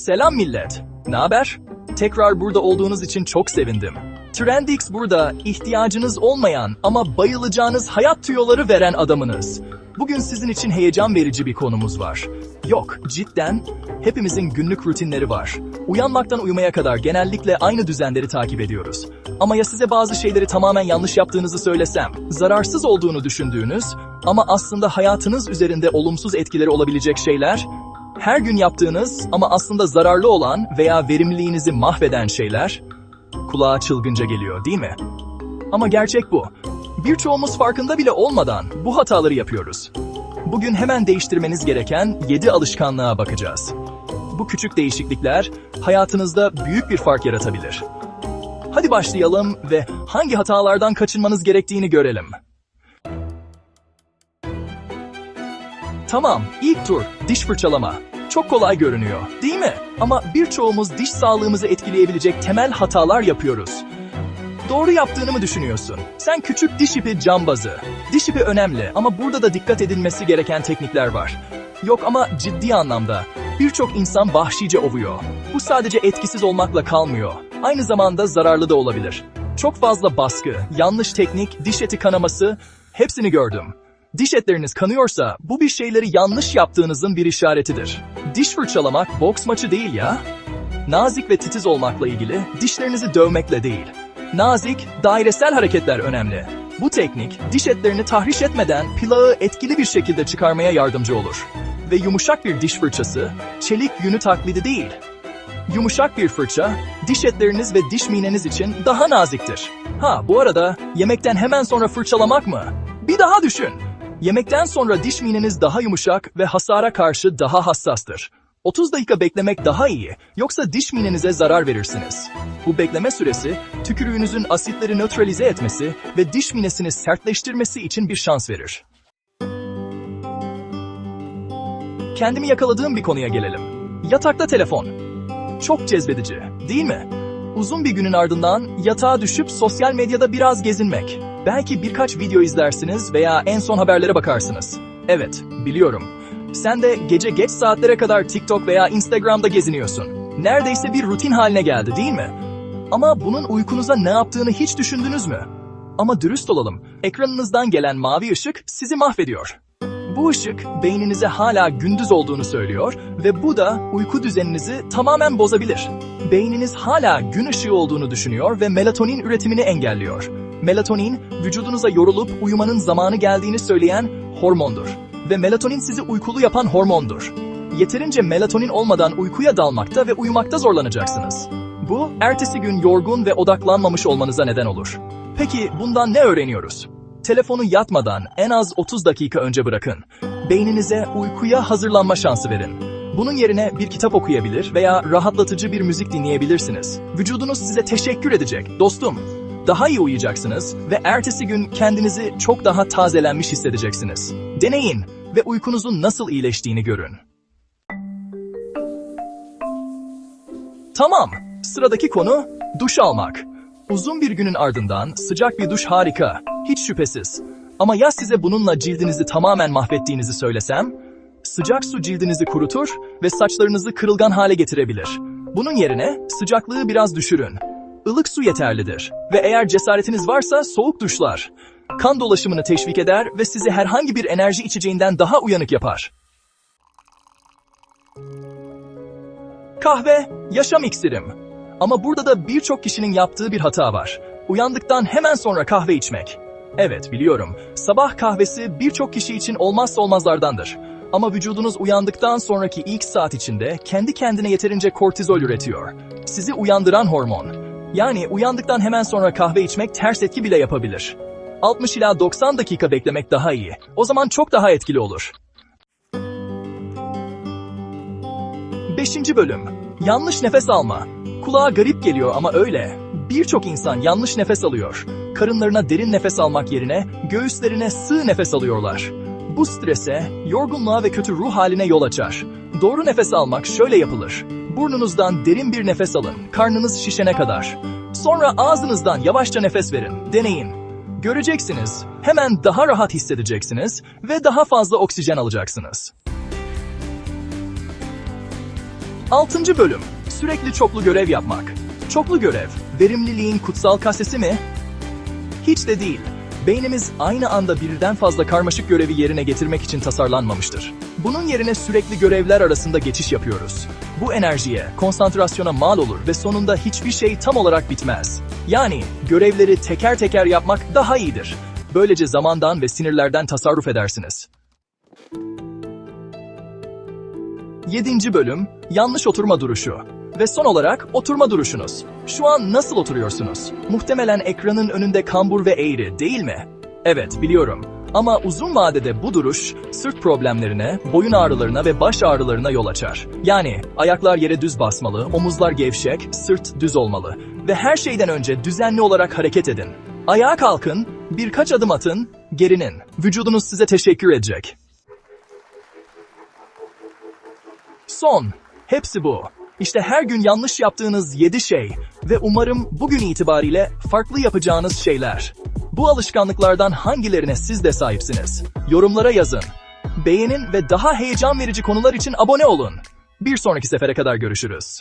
Selam millet. Ne haber? Tekrar burada olduğunuz için çok sevindim. Trendix burada ihtiyacınız olmayan ama bayılacağınız hayat tüyoları veren adamınız. Bugün sizin için heyecan verici bir konumuz var. Yok, cidden hepimizin günlük rutinleri var. Uyanmaktan uyumaya kadar genellikle aynı düzenleri takip ediyoruz. Ama ya size bazı şeyleri tamamen yanlış yaptığınızı söylesem, zararsız olduğunu düşündüğünüz ama aslında hayatınız üzerinde olumsuz etkileri olabilecek şeyler, her gün yaptığınız ama aslında zararlı olan veya verimliliğinizi mahveden şeyler kulağa çılgınca geliyor değil mi? Ama gerçek bu. Birçoğumuz farkında bile olmadan bu hataları yapıyoruz. Bugün hemen değiştirmeniz gereken 7 alışkanlığa bakacağız. Bu küçük değişiklikler hayatınızda büyük bir fark yaratabilir. Hadi başlayalım ve hangi hatalardan kaçınmanız gerektiğini görelim. Tamam, ilk tur diş fırçalama. Çok kolay görünüyor, değil mi? Ama birçoğumuz diş sağlığımızı etkileyebilecek temel hatalar yapıyoruz. Doğru yaptığını mı düşünüyorsun? Sen küçük diş ipi cambazı. Diş ipi önemli ama burada da dikkat edilmesi gereken teknikler var. Yok ama ciddi anlamda. Birçok insan vahşice ovuyor. Bu sadece etkisiz olmakla kalmıyor. Aynı zamanda zararlı da olabilir. Çok fazla baskı, yanlış teknik, diş eti kanaması hepsini gördüm. Diş etleriniz kanıyorsa bu bir şeyleri yanlış yaptığınızın bir işaretidir. Diş fırçalamak boks maçı değil ya. Nazik ve titiz olmakla ilgili, dişlerinizi dövmekle değil. Nazik, dairesel hareketler önemli. Bu teknik, diş etlerini tahriş etmeden plağı etkili bir şekilde çıkarmaya yardımcı olur. Ve yumuşak bir diş fırçası, çelik yünü taklidi değil. Yumuşak bir fırça, diş etleriniz ve diş mineniz için daha naziktir. Ha bu arada, yemekten hemen sonra fırçalamak mı? Bir daha düşün. Yemekten sonra diş mineniz daha yumuşak ve hasara karşı daha hassastır. 30 dakika beklemek daha iyi, yoksa diş minenize zarar verirsiniz. Bu bekleme süresi, tükürüğünüzün asitleri nötralize etmesi ve diş minesini sertleştirmesi için bir şans verir. Kendimi yakaladığım bir konuya gelelim. Yatakta telefon. Çok cezbedici, değil mi? Uzun bir günün ardından yatağa düşüp sosyal medyada biraz gezinmek. Belki birkaç video izlersiniz veya en son haberlere bakarsınız. Evet, biliyorum. Sen de gece geç saatlere kadar TikTok veya Instagram'da geziniyorsun. Neredeyse bir rutin haline geldi değil mi? Ama bunun uykunuza ne yaptığını hiç düşündünüz mü? Ama dürüst olalım, ekranınızdan gelen mavi ışık sizi mahvediyor. Bu ışık beyninize hala gündüz olduğunu söylüyor ve bu da uyku düzeninizi tamamen bozabilir. Beyniniz hala gün ışığı olduğunu düşünüyor ve melatonin üretimini engelliyor. Melatonin, vücudunuza yorulup uyumanın zamanı geldiğini söyleyen hormondur. Ve melatonin sizi uykulu yapan hormondur. Yeterince melatonin olmadan uykuya dalmakta ve uyumakta zorlanacaksınız. Bu, ertesi gün yorgun ve odaklanmamış olmanıza neden olur. Peki bundan ne öğreniyoruz? Telefonu yatmadan en az 30 dakika önce bırakın. Beyninize uykuya hazırlanma şansı verin. Bunun yerine bir kitap okuyabilir veya rahatlatıcı bir müzik dinleyebilirsiniz. Vücudunuz size teşekkür edecek. Dostum, daha iyi uyuyacaksınız ve ertesi gün kendinizi çok daha tazelenmiş hissedeceksiniz. Deneyin ve uykunuzun nasıl iyileştiğini görün. Tamam, sıradaki konu duş almak. Uzun bir günün ardından sıcak bir duş harika, hiç şüphesiz. Ama ya size bununla cildinizi tamamen mahvettiğinizi söylesem? Sıcak su cildinizi kurutur ve saçlarınızı kırılgan hale getirebilir. Bunun yerine sıcaklığı biraz düşürün. Ilık su yeterlidir ve eğer cesaretiniz varsa soğuk duşlar. Kan dolaşımını teşvik eder ve sizi herhangi bir enerji içeceğinden daha uyanık yapar. Kahve, yaşam iksirim. Ama burada da birçok kişinin yaptığı bir hata var. Uyandıktan hemen sonra kahve içmek. Evet biliyorum, sabah kahvesi birçok kişi için olmazsa olmazlardandır. Ama vücudunuz uyandıktan sonraki ilk saat içinde kendi kendine yeterince kortizol üretiyor. Sizi uyandıran hormon. Yani uyandıktan hemen sonra kahve içmek ters etki bile yapabilir. 60 ila 90 dakika beklemek daha iyi. O zaman çok daha etkili olur. 5. bölüm. Yanlış nefes alma. Kulağa garip geliyor ama öyle. Birçok insan yanlış nefes alıyor. Karınlarına derin nefes almak yerine göğüslerine sığ nefes alıyorlar. Bu strese, yorgunluğa ve kötü ruh haline yol açar. Doğru nefes almak şöyle yapılır. Burnunuzdan derin bir nefes alın, karnınız şişene kadar. Sonra ağzınızdan yavaşça nefes verin. Deneyin. Göreceksiniz. Hemen daha rahat hissedeceksiniz ve daha fazla oksijen alacaksınız. 6. bölüm. Sürekli çoklu görev yapmak. Çoklu görev, verimliliğin kutsal kasesi mi? Hiç de değil. Beynimiz aynı anda birden fazla karmaşık görevi yerine getirmek için tasarlanmamıştır. Bunun yerine sürekli görevler arasında geçiş yapıyoruz. Bu enerjiye, konsantrasyona mal olur ve sonunda hiçbir şey tam olarak bitmez. Yani görevleri teker teker yapmak daha iyidir. Böylece zamandan ve sinirlerden tasarruf edersiniz. 7. bölüm Yanlış oturma duruşu. Ve son olarak oturma duruşunuz. Şu an nasıl oturuyorsunuz? Muhtemelen ekranın önünde kambur ve eğri, değil mi? Evet, biliyorum. Ama uzun vadede bu duruş sırt problemlerine, boyun ağrılarına ve baş ağrılarına yol açar. Yani ayaklar yere düz basmalı, omuzlar gevşek, sırt düz olmalı ve her şeyden önce düzenli olarak hareket edin. Ayağa kalkın, birkaç adım atın, gerinin. Vücudunuz size teşekkür edecek. Son. Hepsi bu. İşte her gün yanlış yaptığınız 7 şey ve umarım bugün itibariyle farklı yapacağınız şeyler. Bu alışkanlıklardan hangilerine siz de sahipsiniz? Yorumlara yazın. Beğenin ve daha heyecan verici konular için abone olun. Bir sonraki sefere kadar görüşürüz.